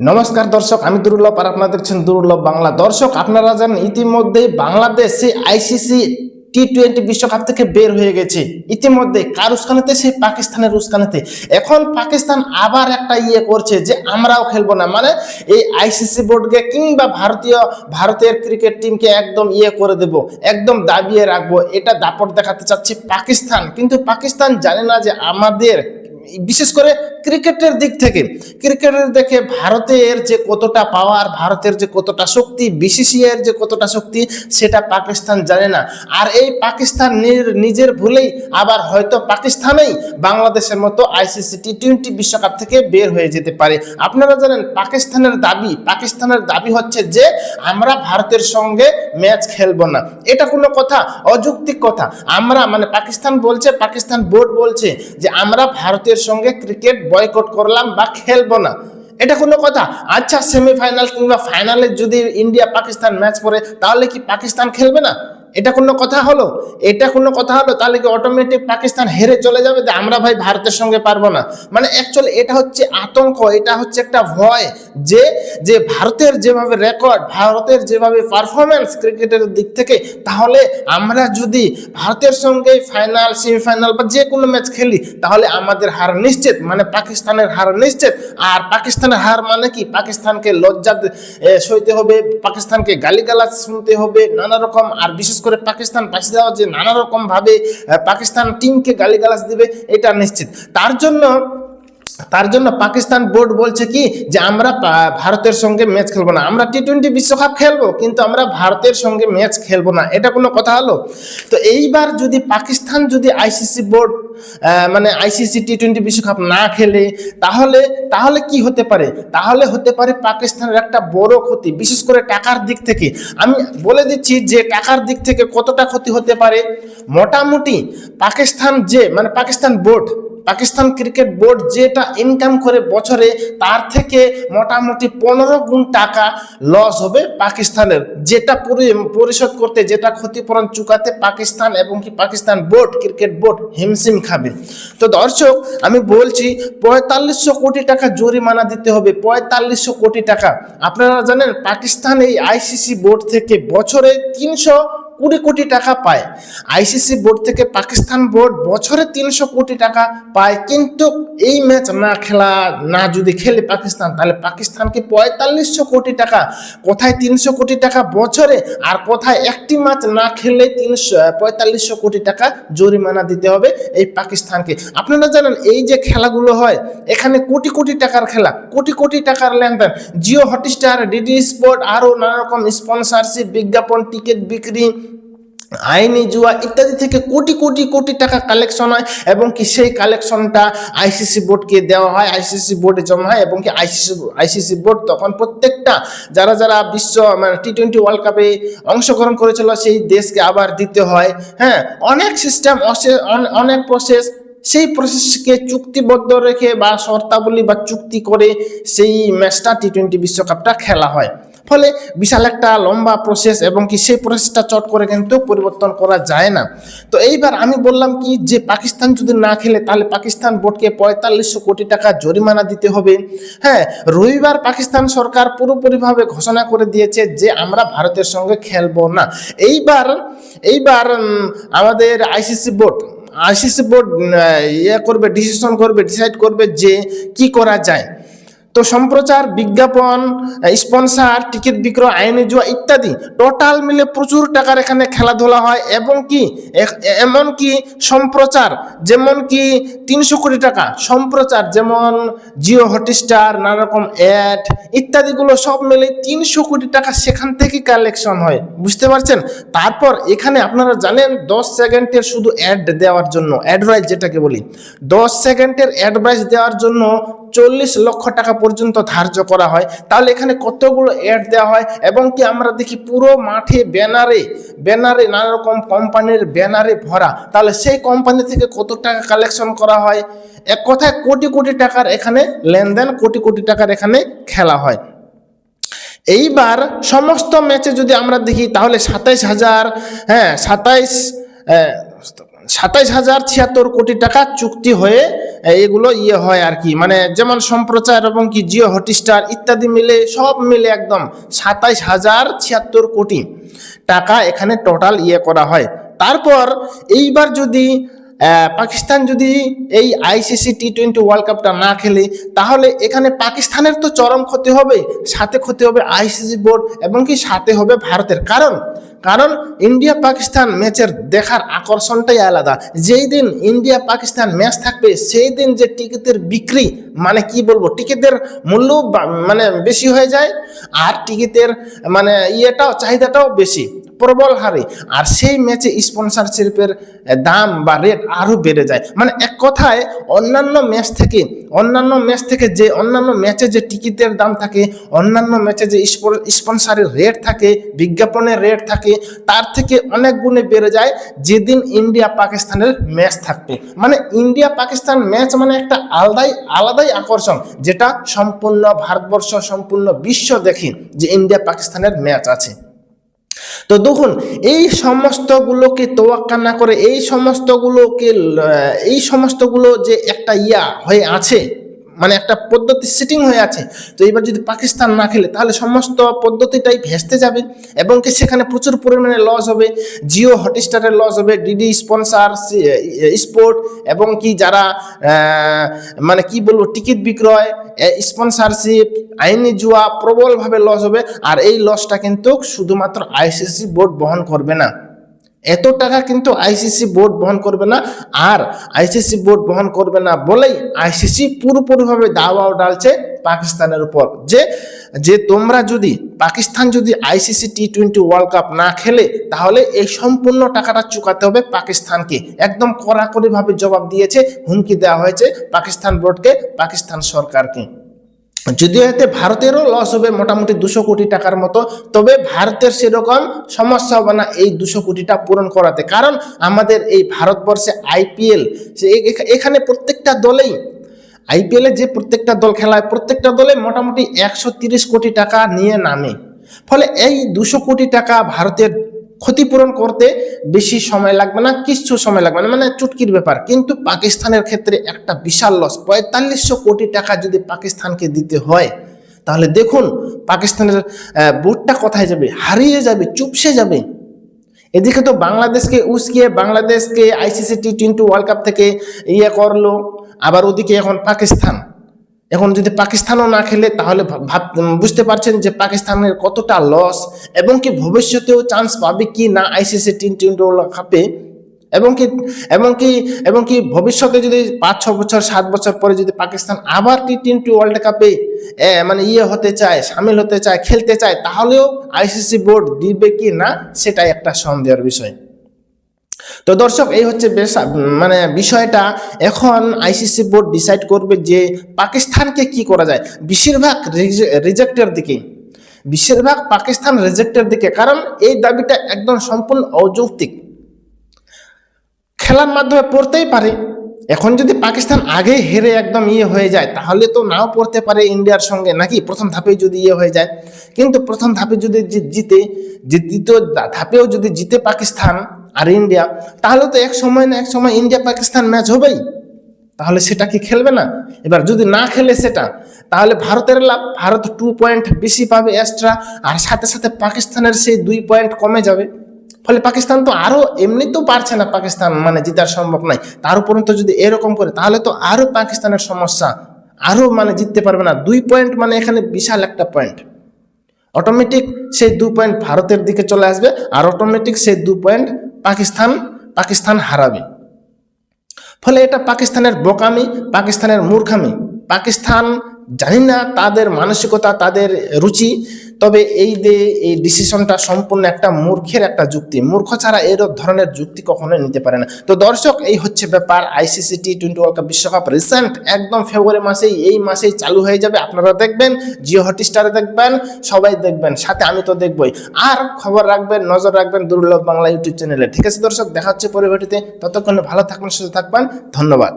নমস্কার দর্শক, আমি দুর্লভ আর আপনারা দেখছেন দুর্লভ বাংলা। দর্শক, আপনারা জানেন ইতিমধ্যেই বাংলাদেশ আইসিসি টি টোয়েন্টি বিশ্বকাপ থেকে বের হয়ে গেছে। ইতিমধ্যে কার উস্কানিতে? সেই পাকিস্তানের উস্কানিতে। এখন পাকিস্তান আবার একটা ইয়ে করছে যে আমরাও খেলব না। মানে এই আইসিসি বোর্ডকে কিংবা ভারতীয়, ভারতের ক্রিকেট টিমকে একদম ইয়ে করে দেব, একদম দাবিয়ে রাখব। এটা দাপট দেখাতে চাচ্ছে পাকিস্তান। কিন্তু পাকিস্তান জানে না যে আমাদের, বিশেষ করে ক্রিকেটের দিক থেকে, ক্রিকেটের দেখে ভারতের যে কতটা পাওয়ার ভারতের যে কতটা শক্তি বিসিসিআইয়ের যে কতটা শক্তি, সেটা পাকিস্তান জানে না। আর এই পাকিস্তান নিজের ভুলেই আবার হয়তো পাকিস্তানেই বাংলাদেশের মতো আইসিসি টি টোয়েন্টি বিশ্বকাপ থেকে বের হয়ে যেতে পারে। আপনারা জানেন পাকিস্তানের দাবি পাকিস্তানের দাবি হচ্ছে যে আমরা ভারতের সঙ্গে ম্যাচ খেলব না। এটা কোনো কথা? অযৌক্তিক কথা। আমরা মানে পাকিস্তান বলছে, পাকিস্তান বোর্ড বলছে যে আমরা ভারতের সঙ্গে ক্রিকেট বয়কট করলাম বা খেলব না। এটা কোনো কথা? আচ্ছা সেমিফাইনাল কিংবা ফাইনালে যদি ইন্ডিয়া পাকিস্তান ম্যাচ পড়ে, তাহলে কি পাকিস্তান খেলবে না? এটা কোনো কথা হলো? এটা কোনো কথা হলো? তাহলে কি অটোমেটিক পাকিস্তান হেরে চলে যাবে? আমরা ভাই ভারতের সঙ্গে পারব না। মানে অ্যাকচুয়ালি এটা হচ্ছে আতঙ্ক, এটা হচ্ছে একটা ভয় যে যে ভারতের যেভাবে রেকর্ড ভারতের যেভাবে পারফরমেন্স ক্রিকেটের দিক থেকে, তাহলে আমরা যদি ভারতের সঙ্গে ফাইনাল সেমিফাইনাল বা যে কোনো ম্যাচ খেলি, তাহলে আমাদের হার নিশ্চিত মানে পাকিস্তানের হার নিশ্চিত। আর পাকিস্তানের হার মানে কি? পাকিস্তানকে লজ্জা সইতে হবে, পাকিস্তানকে গালিগালাজ শুনতে হবে, নানা রকম, আর বিশেষ করে পাকিস্তান পাশে দেওয়া যে নানা রকম ভাবে পাকিস্তান টিমকে গালিগালাজ দেবে, এটা নিশ্চিত। তার জন্য তার জন্য পাকিস্তান বোর্ড বলছে কি, যে আমরা ভারতের সঙ্গে ম্যাচ খেলব না। আমরা টি টোয়েন্টি বিশ্বকাপ খেলব, কিন্তু আমরা ভারতের সঙ্গে ম্যাচ খেলব না। এটা কোনো কথা হলো? তো এইবার যদি পাকিস্তান যদি আইসিসি বোর্ড মানে আইসিসি টি টোয়েন্টি বিশ্বকাপ না খেলে, তাহলে তাহলে কি হতে পারে? তাহলে হতে পারে পাকিস্তানের একটা বড় ক্ষতি, বিশেষ করে টাকার দিক থেকে। আমি বলে দিচ্ছি যে টাকার দিক থেকে কতটা ক্ষতি হতে পারে। মোটামুটি পাকিস্তান যে মানে Pakistan board Pakistan cricket board যেটা ইনকাম করে বছরে, তার থেকে মোটামুটি পনেরো গুণ টাকা লস হবে পাকিস্তানের। যেটা পরি- পরিশোধ করতে, যেটা ক্ষতিপূরণ চুকাতে পাকিস্তান এবং কি পাকিস্তান বোর্ড, ক্রিকেট বোর্ড হিমশিম খাবে। তো দর্শক, আমি বলছি পঁয়তাল্লিশশো কোটি টাকা জরিমানা দিতে হবে, পঁয়তাল্লিশশো কোটি টাকা। আপনারা জানেন, পাকিস্তান এই আইসিসি বোর্ড থেকে বছরে তিনশো কুড়ি কোটি টাকা পায়। আইসিসি বোর্ড থেকে পাকিস্তান বোর্ড বছরে তিনশো কোটি টাকা পায়। কিন্তু এই ম্যাচ না খেলা, না যদি খেলে পাকিস্তান, তাহলে পাকিস্তানকে পঁয়তাল্লিশশো কোটি টাকা, কোথায় তিনশো কোটি টাকা বছরে, আর কোথায় একটি ম্যাচ না খেললে তিনশো পঁয়তাল্লিশশো কোটি টাকা জরিমানা দিতে হবে এই পাকিস্তানকে। আপনারা জানেন, এই যে খেলাগুলো হয়, এখানে কোটি কোটি টাকার খেলা, কোটি কোটি টাকার লেনদেন। জিও হটস্টার, ডিডি স্পোর্ট, আরও নানা রকম স্পন্সরশিপ বিজ্ঞাপন, টিকিট বিক্রি আইনি জুয়া ইত্যাদি থেকে কোটি কোটি কোটি টাকা কালেকশন হয় এবং কি সেই কালেকশনটা আইসিসি বোর্ডকে দেওয়া হয় আইসিসি বোর্ডে জমা হয় এবং কি আইসিসি আইসিসি বোর্ড তখন প্রত্যেকটা যারা যারা বিশ্ব মানে টি টোয়েন্টি ওয়ার্ল্ড কাপে অংশগ্রহণ করেছিল সেই দেশকে আবার দিতে হয়। হ্যাঁ অনেক সিস্টেম অনেক প্রসেস সেই প্রসেসকে চুক্তিবদ্ধ রেখে বা শর্তাবলী বা চুক্তি করে সেই ম্যাচটা টি টোয়েন্টি বিশ্বকাপটা খেলা হয়। ফলে বিশাল একটা লম্বা প্রসেস এবং কি সেই প্রসেসটা চট করে কিন্তু পরিবর্তন করা যায় না। তো এইবার আমি বললাম কি যে পাকিস্তান যদি না খেলে তাহলে পাকিস্তান বোর্ডকে পঁয়তাল্লিশশো কোটি টাকা জরিমানা দিতে হবে। হ্যাঁ রবিবার পাকিস্তান সরকার পুরোপুরিভাবে ঘোষণা করে দিয়েছে যে আমরা ভারতের সঙ্গে খেলব না। এইবার এইবার আমাদের আইসিসি বোর্ড আইসিসি বোর্ড ইয়ে করবে ডিসিশন করবে ডিসাইড করবে যে কি করা যায়। তো সম্প্রচার, বিজ্ঞাপন স্পন্সার টিকিট বিক্রয়, আইনি জুয়া ইত্যাদি টোটাল মিলে প্রচুর টাকার এখানে খেলাধুলা হয় এবং কি এমন কি সম্প্রচার, যেমন কি তিনশো কোটি টাকা সম্প্রচার, যেমন জিও হটস্টার নানা রকম অ্যাড ইত্যাদিগুলো সব মিলে তিনশো কোটি টাকা সেখান থেকে কালেকশন হয়, বুঝতে পারছেন? তারপর এখানে আপনারা জানেন দশ সেকেন্ডের শুধু অ্যাড দেওয়ার জন্য অ্যাডভাইস যেটাকে বলি, দশ সেকেন্ডের অ্যাডভাইস দেওয়ার জন্য চল্লিশ লক্ষ টাকা পর্যন্ত ধার্য করা হয়। তাহলে এখানে কতগুলো অ্যাড দেওয়া হয়? এবং কি আমরা দেখি পুরো মাঠে ব্যানারে ব্যানারে নানা রকম কোম্পানির ব্যানারে ভরা। তাহলে সেই কোম্পানি থেকে কত টাকা কালেকশন করা হয়? এক কথায় কোটি কোটি টাকার এখানে লেনদেন, কোটি কোটি টাকার এখানে খেলা হয়। এইবার সমস্ত ম্যাচে যদি আমরা দেখি, তাহলে সাতাইশ হাজার হ্যাঁ সাতাইশ সাতাইশ হাজার ছিয়াত্তর কোটি টাকা চুক্তি হয়ে এগুলো ইয়ে হয় আর কি। মানে যেমন সম্প্রচার এবং কি জিও হটস্টার ইত্যাদি মিলে সব মিলে একদম সাতাইশ হাজার ছিয়াত্তর কোটি টাকা এখানে টোটাল ইয়ে করা হয়। তারপর এইবার যদি পাকিস্তান যদি এই আইসিসি টি টোয়েন্টি ওয়ার্ল্ড কাপটা না খেলে, তাহলে এখানে পাকিস্তানের তো চরম ক্ষতি হবে, সাথে ক্ষতি হবে আইসিসি বোর্ড এবং কি সাথে হবে ভারতের। কারণ কারণ ইন্ডিয়া পাকিস্তান ম্যাচের দেখার আকর্ষণটাই আলাদা। যেই দিন ইন্ডিয়া পাকিস্তান ম্যাচ থাকবে, সেই দিন যে টিকিটের বিক্রি মানে কি বলব, টিকিটের মূল্য মানে বেশি হয়ে যায় আর টিকিটের মানে ইয়েটাও, চাহিদাটাও বেশি, প্রবল হারে। আর সেই ম্যাচে স্পন্সরশিপের দাম বা রেট আরও বেড়ে যায়। মানে এক কথায়, অন্যান্য ম্যাচ থেকে, অন্যান্য ম্যাচ থেকে যে, অন্যান্য ম্যাচে যে টিকিটের দাম থাকে, অন্যান্য ম্যাচে যে স্পন্সারের রেট থাকে, বিজ্ঞাপনের রেট থাকে তার থেকে অনেক গুণে বেড়ে যায় যেদিন ইন্ডিয়া পাকিস্তানের ম্যাচ থাকবে। মানে ইন্ডিয়া পাকিস্তান ম্যাচ মানে একটা আলাদাই আলাদাই আকর্ষণ, যেটা সম্পূর্ণ ভারতবর্ষ, সম্পূর্ণ বিশ্ব দেখে যে ইন্ডিয়া পাকিস্তানের ম্যাচ আছে। তো দেখুন, এই সমস্তগুলোকে তোয়াক্কা না করে, এই সমস্তগুলোকে এই সমস্তগুলো যে একটা ইয়া হয়ে আছে মানে একটা পদ্ধতি সেটিং হয়ে আছে। তো এবার যদি পাকিস্তান না খেলে, তাহলে সমস্ত পদ্ধতিটাই ভেস্তে যাবে এবং কি সেখানে প্রচুর পরিমাণে লস হবে, জিও হটস্টারের লস হবে ডিডি স্পন্সার স্পোর্ট এবং কি যারা মানে কি বলব টিকিট বিক্রয় স্পন্সারশিপ আইনি জুয়া প্রবলভাবে লস হবে। আর এই লসটা কিন্তু শুধুমাত্র আইসিসি বোর্ড বহন করবে না। এত টাকা কিন্তু আইসিসি বোর্ড বহন করবে না। আর আইসিসি বোর্ড বহন করবে না বলেই আইসিসি পুরোপুরিভাবে দাওয়াও ডালছে পাকিস্তানের উপর। যে যে তোমরা যদি পাকিস্তান যদি ICC T twenty world cup না খেলে, তাহলে এই সম্পূর্ণ টাকাটা চুকাতে হবে পাকিস্তানকে। একদম কড়াকড়িভাবে জবাব দিয়েছে, হুমকি দেওয়া হয়েছে পাকিস্তান বোর্ডকে পাকিস্তান সরকারকে। যদিও এতে ভারতেরও লস হবে মোটামুটি দুশো কোটি টাকার মতো, তবে ভারতের সেরকম সমস্যা হবে না এই দুশো কোটিটা পূরণ করাতে। কারণ আমাদের এই ভারতবর্ষে আইপিএল এখানে প্রত্যেকটা দলেই আইপিএলে যে প্রত্যেকটা দল খেলায়, প্রত্যেকটা দলে মোটামুটি একশো কোটি টাকা নিয়ে নামে। ফলে এই দুশো কোটি টাকা ভারতের ক্ষতিপূরণ করতে বেশি সময় লাগবে না, কিছু সময় লাগবে না। মানে চুটকির ব্যাপার। কিন্তু পাকিস্তানের ক্ষেত্রে একটা বিশাল লস পঁয়তাল্লিশশো কোটি টাকা যদি পাকিস্তানকে দিতে হয়, তাহলে দেখুন পাকিস্তানের বোর্ডটা কোথায় যাবে? হারিয়ে যাবে, চুপসে যাবে। এদিকে তো বাংলাদেশকে উস্কিয়ে, বাংলাদেশকে ICC T twenty world cup থেকে ইয়ে করল। আবার ওদিকে এখন পাকিস্তান। এখন যদি পাকিস্তানও না খেলে, তাহলে ভাব- বুঝতে পারছেন যে পাকিস্তানের কতটা লস এবং কি ভবিষ্যতেও চান্স পাবে কি না আইসিসি টি টোয়েন্টি কাপে এবং কি এবং কি এবং কি ভবিষ্যতে যদি পাঁচ, ছ বছর, সাত বছর পরে যদি পাকিস্তান আবার টি টোয়েন্টি ওয়ার্ল্ড কাপে মানে ইয়ে হতে চায়, সামিল হতে চায়, খেলতে চায়, তাহলেও আইসিসি বোর্ড দিবে কি না, সেটাই একটা সন্দেহের বিষয়। তো দর্শক, এই হচ্ছে মানে বিষয়টা। এখন আইসিসি বোর্ড ডিসাইড করবে যে পাকিস্তানকে কি করা যায়। বেশিরভাগ রিজেক্টের দিকে। বেশিরভাগ পাকিস্তান রিজেক্টের দিকে। কারণ এই দাবিটা একদম সম্পূর্ণ অযৌক্তিক। খেলার মাধ্যমে পড়তেই পারে। এখন যদি পাকিস্তান আগে হেরে একদম ইয়ে হয়ে যায়, তাহলে তো নাও পড়তে পারে ইন্ডিয়ার সঙ্গে, নাকি? প্রথম ধাপে যদি ইয়ে হয়ে যায়। কিন্তু প্রথম ধাপে যদি জিতে দ্বিতীয় ধাপেও যদি জিতে পাকিস্তান আর ইন্ডিয়া, তাহলে তো এক সময় না এক সময় ইন্ডিয়া পাকিস্তান ম্যাচ হবেই। তাহলে সেটা কি খেলবে না? এবার যদি না খেলে সেটা, তাহলে ভারতের লাভ, ভারত টু পয়েন্ট বেশি পাবে এক্সট্রা আর সাথে সাথে পাকিস্তানের সেই দুই পয়েন্ট কমে যাবে। ফলে পাকিস্তান তো আরও এমনিতেও পারছে না পাকিস্তান মানে জিতার সম্ভব নাই। তার উপরন্ত যদি এরকম করে, তাহলে তো আরও পাকিস্তানের সমস্যা আরও মানে জিততে পারবে না। দুই পয়েন্ট মানে এখানে বিশাল একটা পয়েন্ট অটোমেটিক সেই দু পয়েন্ট ভারতের দিকে চলে আসবে আর অটোমেটিক সেই দু পয়েন্ট পাকিস্তান পাকিস্তান হারাবে। ফলে এটা পাকিস্তানের বোকামি, পাকিস্তানের মূর্খামি। পাকিস্তান জানি না তাদের মানসিকতা, তাদের রুচি, তবে এই যে এই ডিসিশনটা সম্পূর্ণ একটা মূর্খের একটা যুক্তি। মূর্খ ছাড়া এর ধরনের যুক্তি কখনোই নিতে পারে না। তো দর্শক, এই হচ্ছে ব্যাপার। ICC T twenty world cup বিশ্বকাপ রিসেন্ট একদম ফেব্রুয়ারি মাসেই, এই মাসেই চালু হয়ে যাবে। আপনারা দেখবেন জিও হটস্টারে দেখবেন, সবাই দেখবেন, সাথে আমি তো দেখবই। আর খবর রাখবেন, নজর রাখবেন দুর্লভ বাংলা ইউটিউব চ্যানেলে ঠিক আছে দর্শক, দেখা হচ্ছে পরিবর্তিতে। ততক্ষণে ভালো থাকবেন, সুস্থ থাকবেন। ধন্যবাদ।